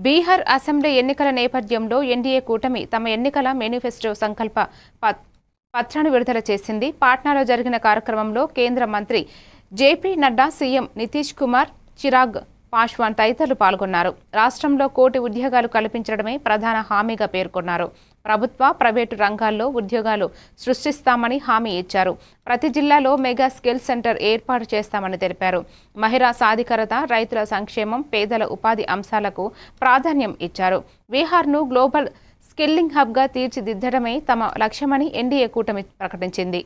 Bihar assembly ఎన్నికల నేపథ్యంలో NDA కూటమి తమ ఎన్నికల మేనిఫెస్టో సంకల్ప ప- పత్రాన్ని విడుదల చేసింది. పాట్నాలో జరిగిన కార్యక్రమంలో కేంద్ర మంత్రి జేపీ నడ్డా సీఎం నితీష్ కుమార్ చిరాగ్ పాశ్వాన్ తదితరులు పాల్గొన్నారు. రాష్ట్రంలో కోటి ఉద్యోగాలు కల్పించడమే ప్రధాన హామీగా పేర్కొన్నారు. ప్రభుత్వ ప్రైవేటు రంగాల్లో ఉద్యోగాలు సృష్టిస్తామని హామీ ఇచ్చారు. ప్రతి జిల్లాలో మెగా స్కిల్ సెంటర్ ఏర్పాటు చేస్తామని తెలిపారు. మహిళా సాధికారత రైతుల సంక్షేమం పేదల ఉపాధి అంశాలకు ప్రాధాన్యం ఇచ్చారు. బీహార్ను గ్లోబల్ స్కిల్లింగ్ హబ్గా తీర్చిదిద్దడమే తమ లక్ష్యమని ఎన్డీఏ కూటమి ప్రకటించింది.